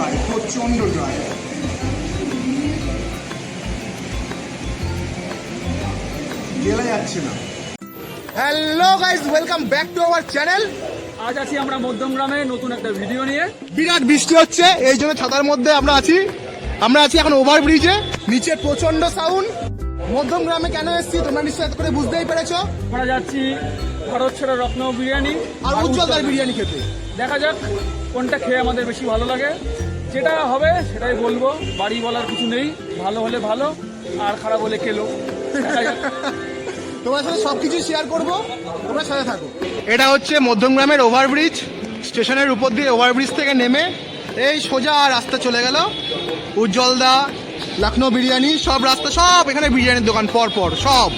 Dry প্রচণ্ড dry. গেলা যাচ্ছে না। Hello guys welcome back to our channel আজ আছি আমরা মধ্যমগ্রামে নতুন একটা ভিডিও নিয়ে। বিরাট বৃষ্টি হচ্ছে এই জন্য ছাতার মধ্যে আমরা আছি। আমরা আছি এখন ওভার ব্রিজে নিচে প্রচণ্ড সাউন্ড মধ্যম গ্রামে কেন এসেছি তোমরা নিশ্চয় এত করে বুঝতেই পেরেছ। আমরা যাচ্ছি ভারত সেরা রত্ন বিরিয়ানি আর উজ্জ্বলদার বিরিয়ানি খেতে। দেখা যাক কোনটা খেয়ে আমাদের বেশি ভালো লাগে। যেটা হবে সেটাই বলব। বাড়ি বলার কিছু নেই। ভালো হলে ভালো আর খারাপ হলে খেলো। তোমার সাথে সবকিছু শেয়ার করব। তোমরা সাথে থাকো। এটা হচ্ছে মধ্যমগ্রামের ওভারব্রিজ স্টেশনের উপর দিয়ে ওভারব্রিজ থেকে নেমে এই সোজা রাস্তা চলে গেল। উজ্জ্বলদা লখনৌ বিরিয়ানি সব রাস্তা সব এখানে বিরিয়ানির দোকান পর পর সব।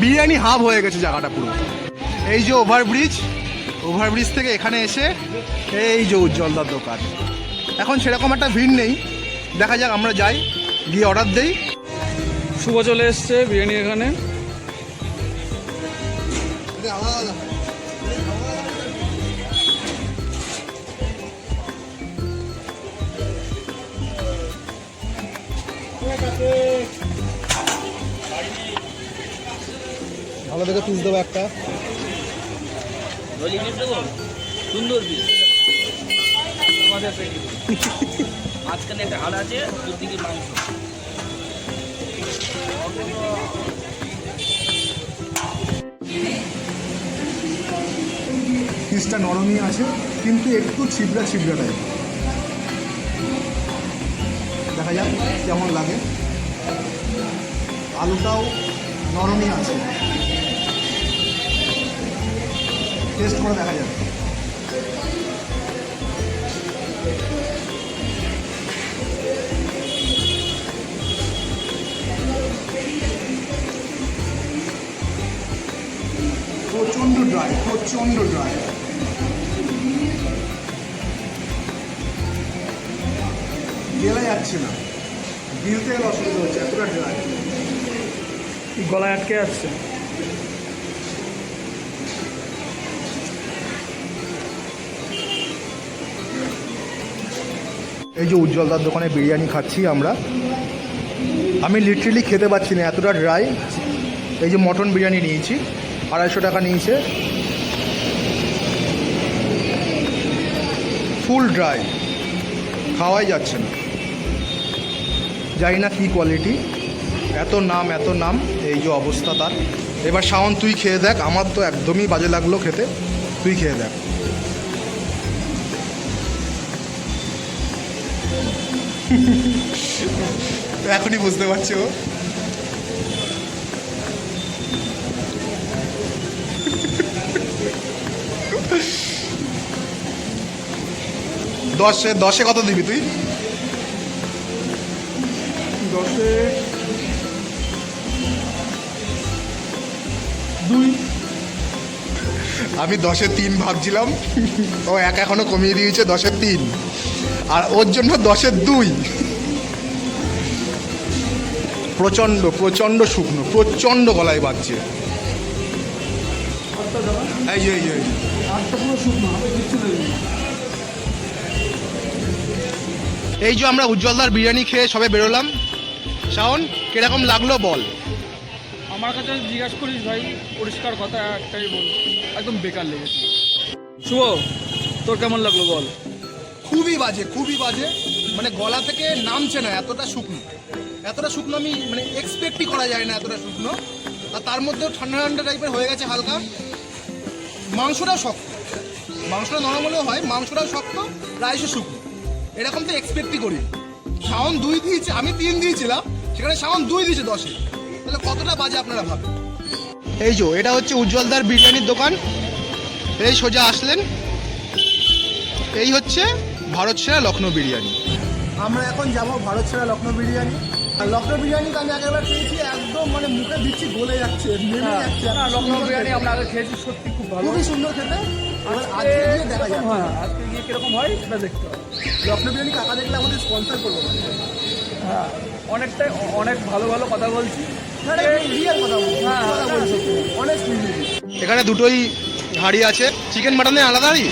বিরিয়ানি হাব হয়ে গেছে জায়গাটা পুরো। এই যে ওভারব্রিজ ওভারব্রিজ থেকে এখানে এসে এই যে উজ্জ্বলদার দোকান। এখন সেরকম একটা ভিড় নেই। দেখা যাক আমরা যাই গিয়ে অর্ডার দেই। শুভ চলে এসছে বিরিয়ানি এখানে। ভালো দেখে পিস দেবো একটা। সুন্দর পিস। আমাদের মাঝখানে একটা হাড় আছে দুর দিকে মাংস। পিসটা নরমই আছে, কিন্তু একটু ছিবড়া ছিবড়া টাইপ দেখা যাক কেমন লাগে। আলুটাও নরমই আছে। টেস্ট করে দেখা যাবে ড্রাই প্রচণ্ড ড্রাই গেলা যাচ্ছে না। গিলতে গেলে অসুবিধা হচ্ছে এতটা ড্রাই গলায় আটকে যাচ্ছে। এই যে উজ্জ্বলদার দোকানে বিরিয়ানি খাচ্ছি আমরা। আমি লিটারেলি খেতে পাচ্ছি না এতটা ড্রাই এই যে মটন বিরিয়ানি নিয়েছি। আড়াইশো টাকা নিয়েছে। Full dry. খাওয়াই যাচ্ছে না। জানি না কী কোয়ালিটি। এত নাম এত নাম, এই যে অবস্থা তার। এবার শাওন, তুই খেয়ে দেখ। আমার তো একদমই বাজে লাগল খেতে। তুই খেয়ে দেখ। এখনই বুঝতে পারছি ও। দশে দশে কত দিবি তুই? দশে। দুই। আমি দশে তিন ভাবছিলাম। ও এক এখনও কমিয়ে দিয়েছে দশে তিন। আর ওর জন্য দশে দুই। প্রচণ্ড প্রচণ্ড শুকনো প্রচণ্ড গলায় বাজছে। এই এই এই। শুকনো কিচ্ছু নেই। এই যে আমরা উজ্জ্বলদার বিরিয়ানি খেয়ে সবে বেরোলাম। শাওন কীরকম লাগল বল? আমার কাছে জিজ্ঞাসা করিস ভাই পরিষ্কার কথা একটাই বল একদম বেকার লেগেছে। শুভ তোর কেমন লাগল বল? খুবই বাজে খুবই বাজে। মানে গলা থেকে নামছে না এতটা শুকনো। এতটা শুকনো আমি মানে এক্সপেক্টই করা যায় না এতটা শুকনো। আর তার মধ্যেও ঠান্ডা ঠান্ডা টাইপের হয়ে গেছে হালকা। মাংসটাও শক্ত। মাংসটা নরম হলেও হয় মাংসটাও শক্ত রাইসও শুকনো। এরকম তো এক্সপেক্টই করি। শাওন দুই দিয়েছে আমি তিন দিয়েছিলাম সেখানে শাওন দুই দিয়েছে দশে। তাহলে কতটা বাজে আপনারা ভাবেন? এই যে এটা হচ্ছে উজ্জ্বলদার বিরিয়ানির দোকান। এই সোজা আসলেন। এই হচ্ছে ভারত সেরা লখনৌ বিরিয়ানি। আমরা এখন যাব ভারত সেরা লখনৌ বিরিয়ানি। আর লখনৌ বিরিয়ানি তো আমি আগেরবার খেয়েছি একদম মানে মুখে দিচ্ছি গলে যাচ্ছে নেমে যাচ্ছে। না লখনৌ বিরিয়ানি আমরা আগে খেয়েছি সত্যি খুব ভালো। খুবই সুন্দর খেতে। হ্যাঁ আজকে গিয়ে কীরকম হয় সেটা দেখতে হবে। লখনৌ বিরিয়ানি কাকা দেখলে আমাদের স্পন্সর করব। হ্যাঁ অনেকটাই অনেক ভালো ভালো কথা বলছি। রিয়েল কথা বলছি। হ্যাঁ, কথা বলছি। অনেক এখানে দুটোই হাঁড়ি আছে। চিকেন মাটনে আলাদা হাঁড়ি?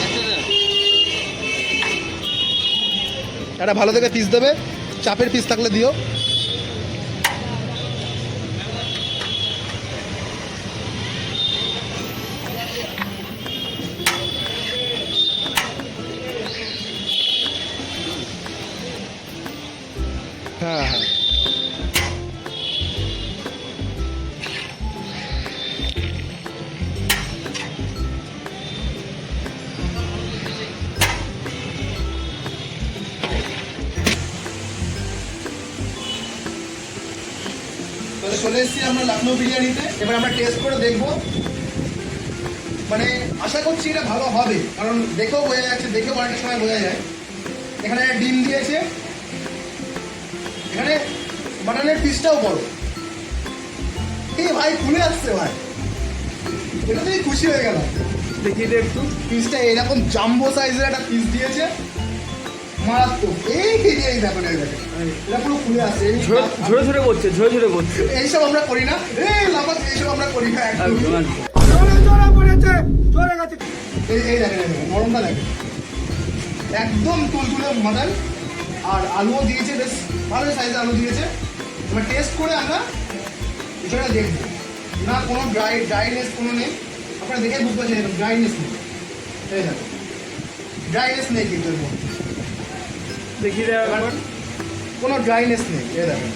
একটা ভালো থেকে পিস দেবে। চাপের পিস থাকলে দিও। হ্যাঁ হ্যাঁ। চলে এসেছি আমরা লখনৌ বিরিয়ানিতে। এবার আমরা টেস্ট করে দেখব। মানে আশা করছি এটা ভালো হবে, কারণ দেখেও বোঝা যাচ্ছে, দেখেও অনেকটা সময় বোঝা যায়। এখানে ডিম দিয়েছে এখানে বানানের পিসটাও বড়। এই ভাই খুলে আসছে ভাই। এটাতেই খুশি হয়ে গেল দেখিয়ে দে একটু। পিসটা এরকম জাম্বো সাইজের একটা পিস দিয়েছে। মারাত্মক। এই এই দেখো এই দেখো। এটা পুরো খুলে আসছে। ঝরে ঝরে ঝরে করছে ঝরে ঝরে করছে। এইসব আমরা করি না। এই লাফাত এইসব আমরা করি না একদম। একদম একদম। এই এই দেখেন এই দেখেন একদম তুলতুলে মাদার আর আলুও দিয়েছে বেশ ভালোই সাইজের আলু দিয়েছে। এবার টেস্ট করে আমরা বিষয়টা দেখব। না কোনো ড্রাই ড্রাইনেস কোনো নেই। আপনারা দেখে বুঝতে পারছেন এরকম ড্রাইনেস নেই। এই দেখো ড্রাইনেস নেই কিন্তু এর মধ্যে। দেখিয়ে দেওয়া কোনো ড্রাইনেস নেই এই দেখেন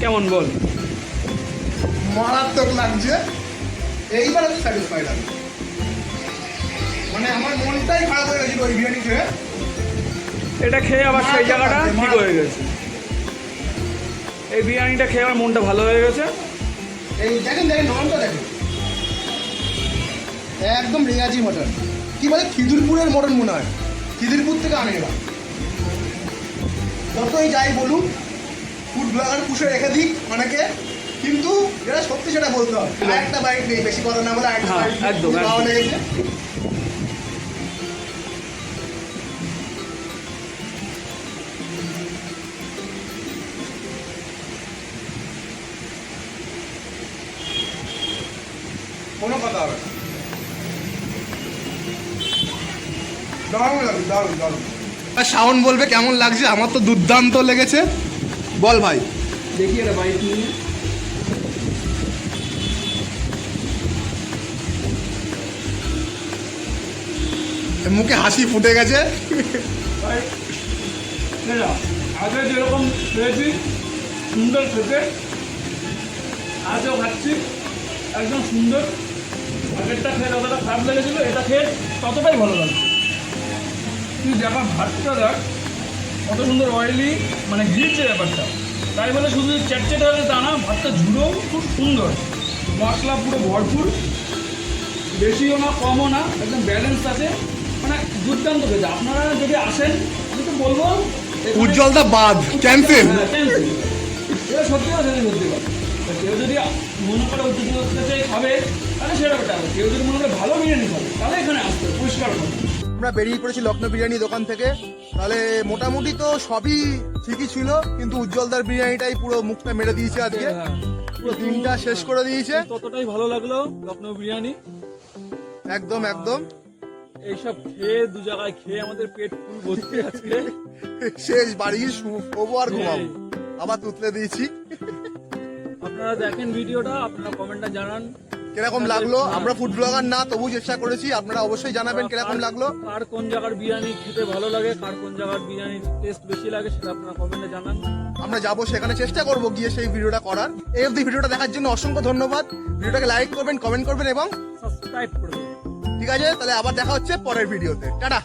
কেমন বল? মারাত্মক লাগছে। এইবার আমি স্যাটিসফাইড আমি মানে আমার মনটাই খারাপ হয়ে গেছিল ওই বিরিয়ানি খেয়ে। এটা খেয়ে আবার সেই জায়গাটা ঠিক হয়ে গেছে। এই বিরিয়ানিটা খেয়ে আমার মনটা ভালো হয়ে গেছে। এই দেখেন দেখেন নরমটা দেখেন। একদম রেয়াজি মটন। কি বলে খিদিরপুরের মটন মনে হয়। খিদিরপুর থেকে আনে এরা যতই যাই বলুন ব্লগার পুষে রেখে অনেকে। কিন্তু এরা সত্যি সেটা বলতে হবে। একটা বাইক নেই বেশি কথা না বলে একটা হ্যাঁ, বাইক একদম, কোনো কথা হবে দারুণ লাগবে দারুণ দারুণ। আর শাওন বলবে কেমন লাগছে? আমার তো দুর্দান্ত লেগেছে। বল ভাই। দেখি এটা বাইক নিয়ে মুখে হাসি ফুটে গেছে। আগে যেরকম খেয়েছি সুন্দর খেতে। আজও খাচ্ছি একদম সুন্দর। আগেরটা খেয়ে যতটা খারাপ লেগেছিলো এটা খেয়ে ততটাই ভালো লাগছে। তুই দেখা ভাতটা দেখ কত সুন্দর অয়েলি মানে ঘিরছে ব্যাপারটা। তাই বলে শুধু চ্যাটচ্যাট হলে তা না ভাতটা ঝুড়োও খুব সুন্দর। মশলা পুরো ভরপুর। বেশিও না কমও না একদম ব্যালেন্স আছে। মানে দুর্দান্ত খেতে। আপনারা যদি আসেন আমি তো বলব উজ্জ্বলদা বাদ ক্যান্সেল এটা সত্যি কথা যদি সত্যি কথা। কেউ যদি মনে করে অতিথি চাই খাবে তাহলে সেটা ওটা কেউ যদি মনে করে ভালো বিরিয়ানি খাবে তাহলে এখানে আসতে পরিষ্কার কথা। আমরা বেরিয়ে পড়েছি লখনৌ বিরিয়ানি দোকান থেকে। তাহলে মোটামুটি তো সবই ঠিকই ছিল কিন্তু উজ্জ্বলদার বিরিয়ানিটাই পুরো মুখটা মেরে দিয়েছে আজকে। হ্যাঁ। পুরো দিনটা শেষ করে দিয়েছে। ততটাই ভালো লাগল লখনৌ বিরিয়ানি। একদম একদম। এইসব খেয়ে দু জায়গায় খেয়ে আমাদের পেট ফুল ভর্তি আজকে। শেষ বাড়ি শোবো আর ঘুমাবো। আবার তুতলে দিয়েছি। আপনারা দেখেন ভিডিওটা আপনারা কমেন্টটা জানান। কীরকম লাগল? আমরা ফুড ব্লগার না তবু চেষ্টা করেছি। আপনারা অবশ্যই জানাবেন কীরকম লাগল। কার কোন জায়গার বিরিয়ানি খেতে ভালো লাগে কার কোন জায়গার বিরিয়ানির টেস্ট বেশি লাগে সেটা আপনারা কমেন্টে জানান। আমরা যাব সেখানে চেষ্টা করব গিয়ে সেই ভিডিওটা করার। এই অবধি ভিডিওটা দেখার জন্য অসংখ্য ধন্যবাদ। ভিডিওটাকে লাইক করবেন কমেন্ট করবেন এবং সাবস্ক্রাইব করবেন। ঠিক আছে তাহলে আবার দেখা হচ্ছে পরের ভিডিওতে। টাটা!